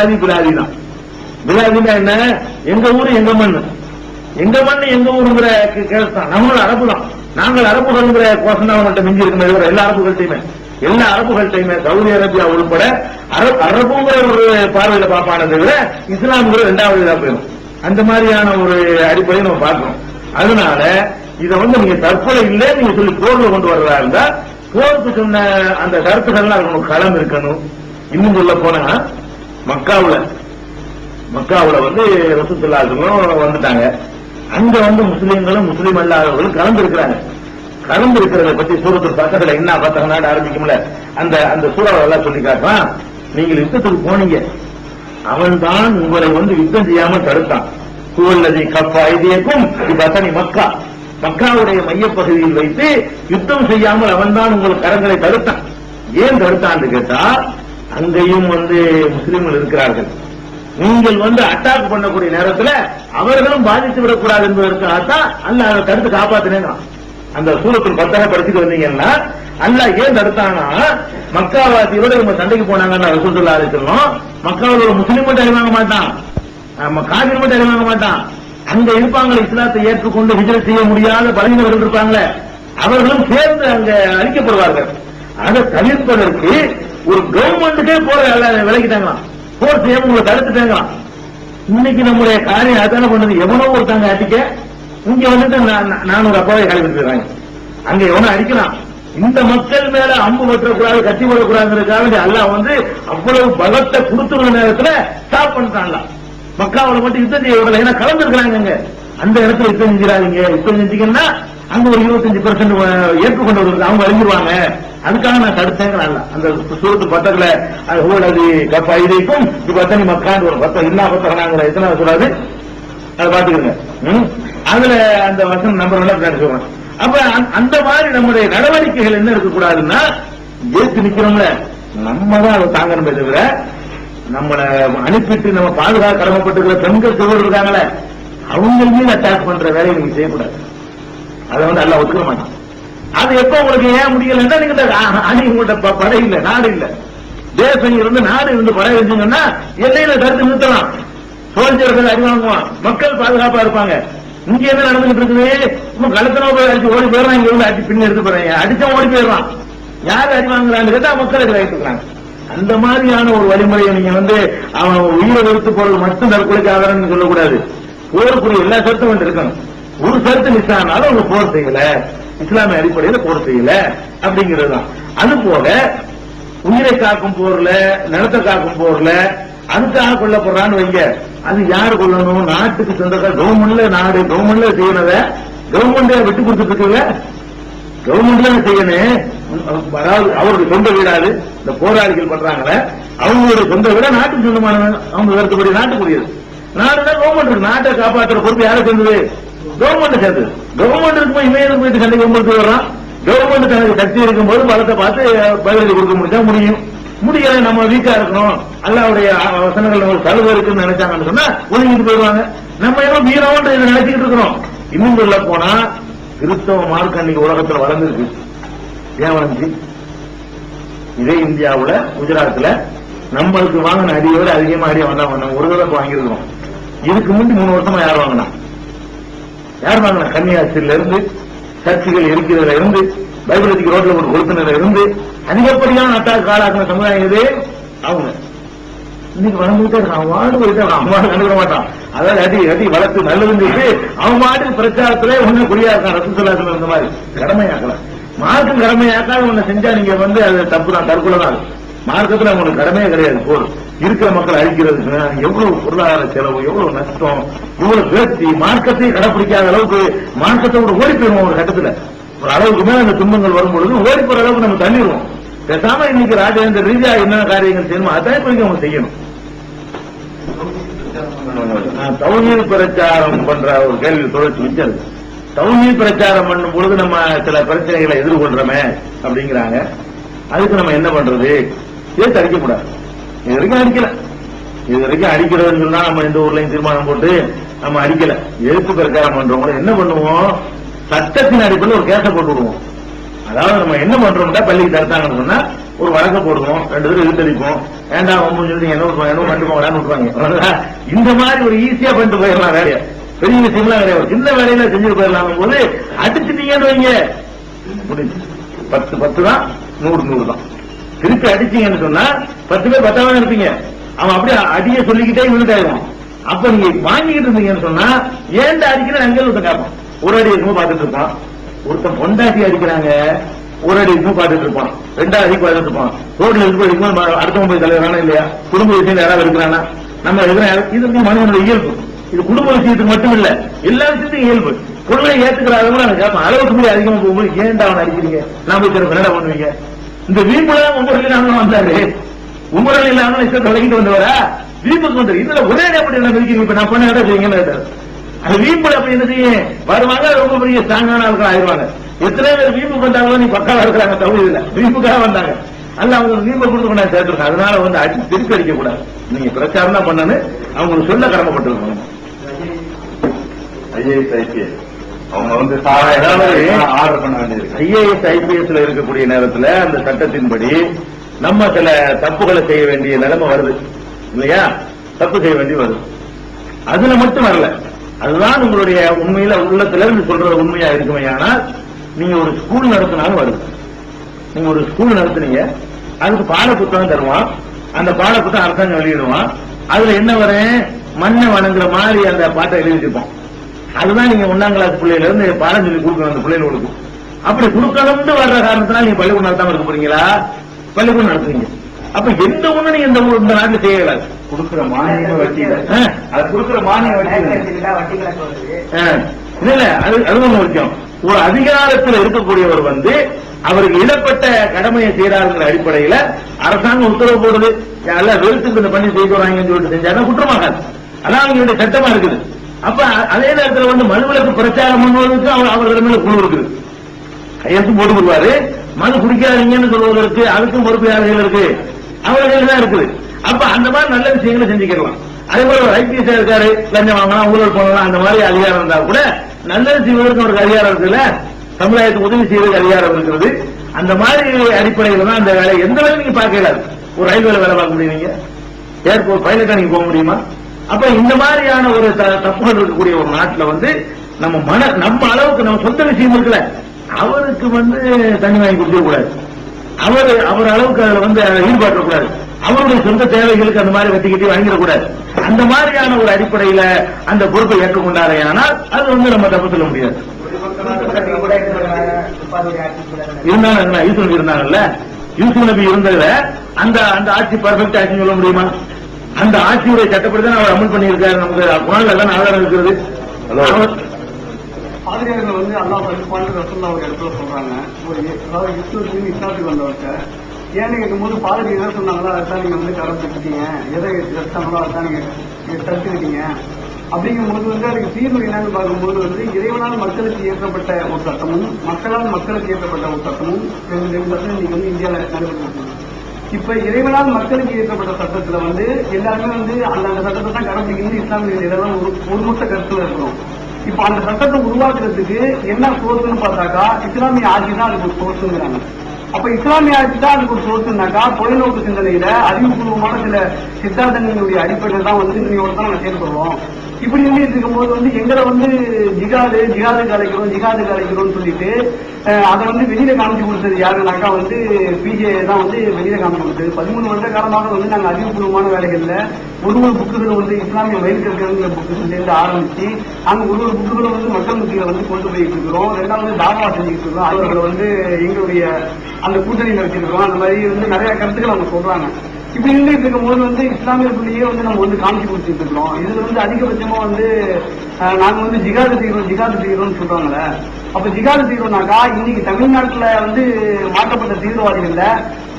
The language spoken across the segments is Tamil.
பிலாதி பிலாதி தான் பிலாதினா என்ன? எங்க ஊரு எங்க மண்ணு. எங்க மண் எங்க ஊருங்கிற கேஸ் தான் நம்மளும் அரபு தான் நாங்கள் அரபுகள்ங்கிற கோஷம் தான் மட்டும் மிஞ்சி இருக்குமே தவிர எல்லா அரபுகள்ட்டையுமே எல்லா அரபுகள்ட்டையுமே சவுதி அரேபியா உள்பட அரபு அரபுங்கிற ஒரு பார்வையில பார்ப்பானே தவிர இஸ்லாம்ங்கிற ரெண்டாவது இதா போயிடும். அந்த மாதிரியான ஒரு அடிப்படையை நம்ம பார்க்கணும் அதனால இதை வந்து நீங்க தற்கொலை இல்லை நீங்க சொல்லி போர்ல கொண்டு வர்றதா இருந்தா போருக்கு சொன்ன அந்த கருத்துக்கள்லாம் இருக்கணும் களம் இருக்கணும் இன்னும் சொல்ல போனா மக்காவுல. மக்காவுல வந்து ரசூத்துல்லாஹும் வந்துட்டாங்க. அங்க வந்து முஸ்லீம்களும் முஸ்லீம் அல்லாதவர்களும் கலந்து இருக்கிறாங்க கலந்து இருக்கிறத பத்தி சூரத்து பக்கத்துல என்ன பத்தக நாடு ஆரம்பிக்கும்ல. அந்த அந்த சூறாவை எல்லாம் சொல்லி காட்டுறான். நீங்கள் யுத்தத்துக்கு போனீங்க. அவன் தான் உங்களை வந்து யுத்தம் செய்யாம தடுத்தான். சூழலதி கப்பா ஐதியக்கும் இப்பத்தனி மக்கா. மக்காவுடைய மையப்பகுதியில் வைத்து யுத்தம் செய்யாமல் அவன் தான் உங்கள் கரங்களை தடுத்தான். ஏன் தடுத்தான்னு கேட்டா அங்கேயும் வந்து முஸ்லீம்கள் இருக்கிறார்கள். நீங்கள் வந்து அட்டாக் பண்ணக்கூடிய நேரத்துல அவர்களும் பாதித்து விடக்கூடாது என்பதற்காகத்தான் அல்ல அதை தடுத்து காப்பாத்தினேங்க அந்த சூரத்தில் பத்தக படிச்சுட்டு வந்தீங்கன்னா அல்லாஹ் ஏன் தடுத்தானா மக்காவாசியோட இவங்க சண்டைக்கு போனாங்கன்னு ரசூலுல்லாஹி அலைஹி வஸல்லம் மக்காவில் ஒரு முஸ்லீம் மட்டும் அடி மாட்டான். நம்ம காவிரி மட்டும் அடி மாட்டான். அங்க இருப்பாங்களே இஸ்லாத்தை ஏற்றுக்கொண்டு விஜய் செய்ய முடியாத பலவீனர்கள் இருப்பாங்களே அவர்களும் சேர்ந்து அங்க அழிக்கப்படுவார்கள். அதை தவிர்ப்பதற்கு ஒரு கவர்மெண்ட்டுக்கே போற விலகிட்டாங்களாம் போர் செய்யாம உங்களை தடுத்துட்டாங்களாம்? இன்னைக்கு நம்முடைய காரியம் அதான பண்ணது? எவனோ ஒருத்தாங்க அடிக்க இங்க வந்துட்டு நானூறு அப்பாவை கழிப்பிடுறாங்க அங்க எவனோ அடிக்கலாம். இந்த மக்கள் மேல அம்பு வெட்டக்கூடாது கத்தி விடக்கூடாதுங்கிறதுக்காக அல்லா வந்து அவ்வளவு பலத்தை கொடுத்துருந்த நேரத்துல ஸ்டாப் பண்ணிட்டான்ல மக்காவுல மட்டும் யுத்தம் செய்ய விடல ஏன்னா கலந்துருக்கிறாங்க அந்த இடத்துல யுத்தம் செஞ்சிடாதீங்க. யுத்தம் செஞ்சீங்கன்னா அங்க ஒரு இருபத்தஞ்சு பெர்சென்ட் ஏற்றுக்கொண்டவர்கள் அவங்க அழிஞ்சிருவாங்க அதுக்காக நான் தடுத்தேங்கிறாங்க அந்த சூரத்து பத்தகல அது ஊழது இதைக்கும் இப்ப பத்தனி மக்கான்னு ஒரு பத்தம் என்ன பத்தகனாங்கிற எத்தனை சொல்லாது? அதை பாத்துக்கோங்க ம்? அதுல அந்த வசனம் நம்பர் எல்லாம் சொல்றேன். அப்ப அந்த- அந்த மாதிரி நம்முடைய நடவடிக்கைகள் என்ன இருக்கக்கூடாதுன்னா ஏற்று நிக்கிறோம்ல. நம்ம தான் அதை தாங்கணுமே தவிர நம்மளை அனுப்பிட்டு நம்ம பாதுகாக்க கடமைப்பட்டிருக்கிற பெண்கள் சிறுவர் இருக்காங்களே அவங்க மீது அட்டாக் பண்ற வேலையை நீங்க செய்யக்கூடாது. அதை வந்து நல்லா ஒத்துக்க மாட்டான் அது எப்ப உங்களுக்கு ஏன் முடியலன்னா நீங்க இந்த அணி உங்கள்ட்ட படை இல்லை நாடு இல்லை. தேசம் இருந்து நாடு இருந்து படை இருந்தீங்கன்னா எல்லையில தடுத்து நிறுத்தலாம். சோல்ஜர்கள் அடி வாங்குவான். மக்கள் பாதுகாப்பா இருப்பாங்க. இங்க என்ன நடந்துகிட்டு இருக்குது? இன்னும் கழுத்தனோ போய் அடிச்சு ஓடி போயிடறான் இங்க இருந்து அடிச்சு பின்ன எடுத்து போறேன். அடிச்சா ஓடி போயிடறான். யாரு அடி வாங்குறான்னு கேட்டா மக்கள் அடி அந்த மாதிரியான ஒரு வழிமுறையை நீங்க வந்து அவன் உயிரை வெறுத்து போறது மட்டும் தற்கொலைக்கு ஆதாரம் சொல்லக்கூடாது. போருக்குரிய எல்லா சத்தும் வந்து இருக்கணும். ஒரு கருத்து மிஸ் ஆனாலும் அவங்க போர் செய்யல. இஸ்லாமிய அடிப்படையில போர் செய்யல. அப்படிங்கிறது தான். அது போக உயிரை காக்கும் போர்ல நிலத்தை காக்கும் போர்ல அதுக்காக கொல்லப்படுறான்னு வைங்க. அது யாரு கொல்லணும்? நாட்டுக்கு சொந்தக்கார கவர்மெண்ட்ல நாடு கவர்மெண்ட்ல செய்யறத கவர்மெண்ட் விட்டு கொடுத்துட்டு கவர்மெண்ட்ல செய்யணும். அதாவது அவருடைய சொந்த வீடாது இந்த போராளிகள் பண்றாங்களே. அவங்களுடைய சொந்த வீட நாட்டுக்கு சொந்தமான அவங்க கருத்துப்படி நாட்டுக்குரியது நாடுனா கவர்மெண்ட் நாட்டை காப்பாற்றுற பொறுப்பு யாரை சேர்ந்தது? கவர்மெண்ட் சேர்ந்தது கவர்மெண்ட் இருக்கும்போது இமயம் போயிட்டு சண்டை கவர்மெண்ட் வர்றான் கவர்மெண்ட் தனக்கு சக்தி இருக்கும்போது பலத்தை பார்த்து பதிலடி கொடுக்க முடிஞ்சா முடியும். முடியல நம்ம வீக்கா இருக்கணும். அல்லாவுடைய வசனங்கள் நம்ம சலுகை இருக்குன்னு நினைச்சாங்கன்னு சொன்னா ஒதுங்கிட்டு போயிடுவாங்க. நம்ம ஏதோ வீரம்ன்ற இதை நினைச்சுக்கிட்டு இருக்கிறோம். இன்னும் சொல்ல போனா கிறிஸ்தவ மார்க் அன்னைக்கு உலகத்துல வளர்ந்துருக்கு. ஏன் வளர்ந்துச்சு? இதே இந்தியாவுல குஜராத்ல நம்மளுக்கு வாங்கின அடியோட அதிகமா அடி வந்தா ஒரு தடவை வாங்கியிருக்கோம் இதுக்கு முந்தி மூணு வருஷமா யார் வாங்கினா? யார் வாங்கினா கன்னியாசிரியில இருந்து சர்ச்சுகள் இருக்கிறதுல இருந்து பைபிளுக்கு ரோட்ல ஒரு கொடுத்ததுல இருந்து அதிகப்படியான அட்டாக் ஆளாக்குன சமுதாயம் இது அவங்க. இன்னைக்கு வளர்ந்துட்டே அவன் வாடு போயிட்டு அவன் வாடு கண்டுக்க மாட்டான். அதாவது அடி அடி வளர்த்து நல்லதுன்னு அவன் மாட்டு பிரச்சாரத்துல ஒண்ணு குடியா இருக்கான் ரசூசல்லாத்துல இருந்த மாதிரி. கடமையாக்கலாம் மார்க்கம் கடமையாக்காத ஒண்ணு செஞ்சா நீங்க வந்து அது தப்பு தான் தற்கொலை தான் மார்க்கத்துல உங்களுக்கு கடமையே கிடையாது. போதும். இருக்கிற மக்கள் அழிக்கிறது எவ்வளவு பொருளாதார செலவு எவ்வளவு நஷ்டம் இவ்வளவு பேசி மார்க்கத்தை கடைபிடிக்காத அளவுக்கு மார்க்கத்தை கூட ஓடி போயிருவோம் ஒரு கட்டத்துல. ஒரு அளவுக்கு மேல அந்த துன்பங்கள் வரும்பொழுது ஓடி போற அளவுக்கு நம்ம தள்ளிடுவோம். பேசாம இன்னைக்கு ராஜேந்திர ரீதியா என்ன காரியங்கள் செய்யணுமோ அதான் இப்ப அவங்க செய்யணும். தௌஹீத் பிரச்சாரம் பண்ற ஒரு கேள்வி தொடர்ச்சி வச்சது தௌஹீத் பிரச்சாரம் பண்ணும் பொழுது நம்ம சில பிரச்சனைகளை எதிர்கொள்றோமே அப்படிங்கிறாங்க. அதுக்கு நம்ம என்ன பண்றது? இதை தடுக்கக்கூடாது? இது வரைக்கும் அடிக்கல. இது வரைக்கும் அடிக்கிறதுன்னு சொன்னா நம்ம எந்த ஊர்லயும் தீர்மானம் போட்டு நம்ம அடிக்கல. எழுப்பு பிரச்சாரம் பண்றவங்க என்ன பண்ணுவோம்? சட்டத்தின் அடிப்படையில் ஒரு கேச போட்டு விடுவோம். அதாவது நம்ம என்ன பண்றோம்னா பள்ளிக்கு தடுத்தாங்கன்னு சொன்னா ஒரு வழக்க போடுவோம். ரெண்டு பேரும் எழுத்தடிப்போம் வேண்டாம் ஒன்று சொல்லி என்ன பண்ணுவோம் என்ன பண்ணிட்டு போங்கடான்னு விட்டுருவாங்க. இந்த மாதிரி ஒரு ஈஸியா பண்ணிட்டு போயிடலாம் வேலையை. பெரிய விஷயம்லாம் கிடையாது. சின்ன வேலையில செஞ்சுட்டு போயிடலாம் போது அடிச்சுட்டீங்கன்னு வைங்க. முடிஞ்சு பத்து பத்து தான் நூறு நூறு தான் திருப்பி அடிச்சீங்கன்னு சொன்னா பத்து பேர் பத்தாவதான் இருப்பீங்க. அவன் அப்படியே அடிய சொல்லிக்கிட்டே விழுந்தாயிரும் அப்ப நீங்க வாங்கிக்கிட்டு இருந்தீங்கன்னு சொன்னா ஏன்டா அடிக்கிற அங்கே ஒருத்தன் கேட்பான். ஒரு அடி இருக்கும் பார்த்துட்டு இருப்பான். ஒருத்தன் பொண்டாட்டி அடிக்கிறாங்க ஒரு அடி இருக்கும் பார்த்துட்டு இருப்பான். ரெண்டாவது அடிக்கு பார்த்துட்டு இருப்பான். ரோட்ல இருக்கு இருக்கும்போது அடுத்த போய் தலைவரானா இல்லையா? குடும்ப விஷயம் யாராவது இருக்கிறானா? நம்ம இருக்கிற இது வந்து மனிதனுடைய இயல்பு. இது குடும்ப விஷயத்துக்கு மட்டும் இல்ல எல்லா விஷயத்துக்கும் இயல்பு. பொருளை ஏத்துக்கிற அளவுக்கு நான் கேட்பேன் அளவுக்கு போய் அதிகமா போகும்போது ஏன்டா அவன் அடிக்கிறீங்க? நான் போய் சிறப்பு என்னடா பண்ணுவீங்க? இந்த வீம்புல உங்க நாம வந்தாரு. உமரல் இல்லாம இஷ்டத்தை விலகிட்டு வந்தவரா? வீம்புக்கு வந்தாரு. இதுல ஒரே அப்படி என்ன மிதிக்கிறீங்க இப்ப நான் பண்ண இடம் செய்யுங்கன்னு அது வீம்புல அப்படி என்ன செய்யும்? வருவாங்க ரொம்ப பெரிய ஸ்ட்ராங்கான ஆளுகள் ஆயிடுவாங்க. எத்தனை பேர் வீம்பு வந்தாங்களோ நீ பக்காவா இருக்கிறாங்க தவிர இல்ல. வீம்புக்காக வந்தாங்க. அல்ல அவங்க வீம்பை கொடுத்து கொண்டாந்து சேர்த்துருக்காங்க. அதனால வந்து அடிச்சு திருப்பி அடிக்க கூடாது நீங்க பிரச்சாரம் தான் பண்ணனு அவங்களுக்கு சொல்ல கடமைப்பட்டிருக்காங்க ஐஏஎஸ் ஐபிஎஸ் அவங்க வந்து ஆர்டர் பண்ண வேண்டியிருக்கு ஐஏஎஸ் ஐபிஎஸ்ல இருக்கக்கூடிய நேரத்துல அந்த சட்டத்தின்படி நம்ம சில தப்புகளை செய்ய வேண்டிய நிலைமை வருது. இல்லையா? தப்பு செய்ய வேண்டிய வருது. அதுல மட்டும் வரல. அதுதான் உங்களுடைய உண்மையில உள்ளத்துல இருந்து சொல்றது உண்மையா இருக்குமே ஆனால் நீங்க ஒரு ஸ்கூல் நடத்தினாலும் வருது. நீங்க ஒரு ஸ்கூல் நடத்துனீங்க அதுக்கு பாட புத்தகம் தருவான். அந்த பாட புத்தகம் அரசாங்கம் வெளியிடுவான் அதுல என்ன வரும்? மண்ணை வணங்குற மாதிரி அந்த பாட்டை எழுதி வச்சிருப்போம் அதுதான் நீங்க ஒன்னாம் கிளாஸ் பிள்ளையில இருந்து பாடம் சொல்லி கொடுக்கணும் அந்த பிள்ளைகளுக்கு. அப்படி கொடுக்கணும்னு வர்ற காரணத்தினால நீங்க பள்ளிக்கூடம் நடத்தாம இருக்க போறீங்களா? பள்ளிக்கூடம் நடத்துறீங்க. அப்ப எந்த ஒண்ணு நீங்க இந்த ஊர் இந்த நாட்டில் செய்யலாது கொடுக்குற மானியமே வட்டி. அது கொடுக்குற மானியம் வட்டி இல்ல. இல்ல அது அது ஒண்ணு விஷயம் ஒரு அதிகாரத்தில் இருக்கக்கூடியவர் வந்து அவருக்கு இடப்பட்ட கடமையை செய்யறாருங்கிற அடிப்படையில அரசாங்கம் உத்தரவு போடுது. எல்லாம் வெறுத்துக்கு இந்த பண்ணி செய்து வராங்கன்னு சொல்லிட்டு செஞ்சாருன்னா குற்றமாகாது. அதான் அவங்களுடைய சட்டமா இருக்குது. அப்ப அதே நேரத்தில் வந்து மனுவிலக்கு பிரச்சாரம் பண்ணுவதற்கு அவர் அவர்கள் மேல குழு இருக்குது. கையெழுத்து போட்டு கொடுவாரு மது குடிக்காதீங்கன்னு சொல்வதற்கு அதுக்கும் பொறுப்பு யார்கள் இருக்கு? அவர்கள் தான் இருக்குது. அப்ப அந்த மாதிரி நல்ல விஷயங்களை செஞ்சுக்கலாம். அதே போல ஒரு ஐபிஎஸ் இருக்காரு லஞ்சம் வாங்கலாம் ஊழல் பண்ணலாம் அந்த மாதிரி அதிகாரம் இருந்தா கூட நல்லது செய்வதற்கு ஒரு அதிகாரம் இருக்குல்ல? சமுதாயத்துக்கு உதவி செய்வதற்கு அதிகாரம் இருக்கிறது. அந்த மாதிரி அடிப்படையில் தான் அந்த வேலை எந்த வேலை நீங்க பார்க்கல ஒரு ரயில்வேல வேலை பார்க்க முடியும் நீங்க? ஏர்போர்ட் பைலட்டா நீங்க போக முடியுமா? அப்ப இந்த மாதிரியான ஒரு த- தப்புகள் இருக்கக்கூடிய ஒரு நாட்டுல வந்து நம்ம மன நம்ம அளவுக்கு நம்ம சொந்த விஷயம் இருக்குல்ல அவருக்கு வந்து தண்ணி வாங்கி கொடுக்க கூடாது. அவர் அவர் அளவுக்கு அதுல வந்து ஈடுபடக்கூடாது அவருடைய சொந்த தேவைகளுக்கு அந்த மாதிரி வெட்டிக்கிட்டு வாங்கிடக்கூடாது அந்த மாதிரியான ஒரு அடிப்படையில அந்த பொறுப்பை ஏற்றுக்கொண்டாரே ஆனால் அது வந்து நம்ம தப்பு சொல்ல முடியாது. இருந்தாலும் என்ன ஆட்சி இருந்தாங்க யூசுப் நபி இருந்தாங்கல்ல? யூசுப் நபி இருந்ததுல அந்த அந்த ஆட்சி பர்ஃபெக்ட் ஆட்சி சொல்ல முடியுமா? அந்த ஆட்சியுடைய சட்டப்படி தான் அவர் அமல் பண்ணியிருக்காரு. நமக்கு குணால் எல்லாம் ஆதாரம் இருக்கிறது. பாதிரியார்கள் வந்து அல்லாஹ் பரிசுப்பான்னு ரசூல்லா ஒரு இடத்துல சொல்றாங்க. ஒரு அதாவது இஸ்லாத்துக்கு இஸ்லாத்துக்கு வந்தவர்கிட்ட ஏன்னு கேட்கும்போது பாதிரி எதை சொன்னாங்களோ அதான் நீங்க வந்து கடைப்பிடிச்சிட்டீங்க எதை எடுத்தாங்களோ அதான் நீங்க நீங்க தடுத்துக்கிட்டீங்க அப்படிங்கும்போது வந்து அதுக்கு தீர்வு என்னன்னு பார்க்கும்போது வந்து இறைவனால் மக்களுக்கு இயற்றப்பட்ட ஒரு சட்டமும் மக்களால் மக்களுக்கு இயற்றப்பட்ட ஒரு சட்டமும் ரெண்டு ரெண்டு சட்டம் இன்னைக்கு வந்து இந்தியாவில் நடைபெற்று இப்ப இறைவனால் மக்களுக்கு இயற்றப்பட்ட சட்டத்துல வந்து எல்லாருமே வந்து அந்த அந்த சட்டத்தை தான் கடைபிடிக்கணும் இஸ்லாமிய இதெல்லாம் ஒரு ஒருமுட்ட கருத்துல இருக்கிறோம் இப்ப அந்த சட்டத்தை உருவாக்குறதுக்கு என்ன சோர்ஸ்னு பார்த்தாக்கா இஸ்லாமிய ஆட்சி தான் அதுக்கு ஒரு சோர்ஸுங்கிறாங்க அப்ப இஸ்லாமிய ஆட்சி தான் அதுக்கு ஒரு சோர்ஸ்னாக்கா தொலைநோக்கு சிந்தனையில அறிவுபூர்வமான சில சித்தாந்தங்களுடைய அடிப்படையில் தான் வந்து இன்னையோட தான் நாங்க செயல்படுறோம். இப்படி இருந்துட்டு இருக்கும்போது வந்து எங்களை வந்து ஜிகாது ஜிகாதுக்கு அழைக்கிறோம் ஜிகாதுக்கு அழைக்கிறோம்னு சொல்லிட்டு அதை வந்து வெளியில காமிச்சு கொடுத்தது யாருனாக்கா வந்து பிஜே தான் வந்து வெளியில காமிச்சு கொடுத்தது. பதிமூணு வருஷ காலமாக வந்து நாங்கள் அறிவுபூர்வமான வேலைகள்ல ஒரு ஒரு புக்குகளை வந்து இஸ்லாமிய வயிற்றுங்கிற புக்குல ஆரம்பிச்சு அங்க ஒரு ஒரு புக்குகளை வந்து மக்கள் மத்தியில வந்து கொண்டு போயிட்டு இருக்கிறோம். ரெண்டாவது தாவா செஞ்சுட்டு இருக்கோம் அவர்களை வந்து எங்களுடைய அந்த கூட்டணி நடத்திருக்கிறோம் அந்த மாதிரி வந்து நிறைய கருத்துக்கள் அவங்க சொல்றாங்க. இப்படி இருந்துட்டு இருக்கும்போது வந்து இஸ்லாமிய பிள்ளையே வந்து நம்ம வந்து காமிச்சு கொடுத்துட்டு இருக்கிறோம். இதுல வந்து அதிகபட்சமா வந்து நாங்க வந்து ஜிகாது செய்கிறோம் ஜிகாது செய்கிறோம்னு சொல்றாங்களே. அப்ப ஜிகாது செய்கிறோம்னாக்கா இன்னைக்கு தமிழ்நாட்டுல வந்து மாற்றப்பட்ட தீவிரவாதிகள்ல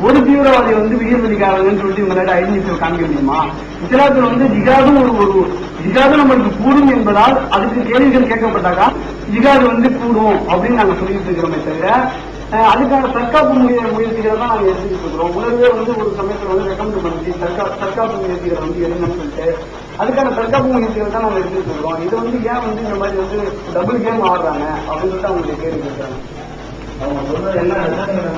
ஒரு தீவிரவாதி வந்து வீரவதிக்காரங்கன்னு சொல்லிட்டு இவங்களால ஐடென்டிஃபை காமிக்க முடியுமா? இஸ்லாத்துல வந்து ஜிகாதும் ஒரு ஒரு ஜிகாது நம்மளுக்கு கூடும் என்பதால் அதுக்கு கேள்விகள் கேட்கப்பட்டாக்கா ஜிகாது வந்து கூடும் அப்படின்னு நாங்க சொல்லிட்டு இருக்கிறோமே தவிர அதுக்கான தற்காப்பு முயற்சிகளை தான் நாங்கள் எடுத்துக்கிட்டு இருக்கிறோம். உணர்வே வந்து ஒரு சமயத்தில் வந்து ரெக்கமெண்ட் பண்ணி தற்கா தற்காப்பு முயற்சிகளை வந்து எடுங்கன்னு சொல்லிட்டு. அதுக்கான தற்காப்பு முயற்சிகள் தான் நாங்கள் எடுத்துக்கிட்டு இருக்கிறோம். இது வந்து ஏன் வந்து இந்த மாதிரி வந்து டபுள் கேம் ஆடுறாங்க? அப்படின்னு சொல்லிட்டு அவங்களுடைய கேள்வி கேட்குறாங்க. அவங்க சொல்றது என்ன என்னங்க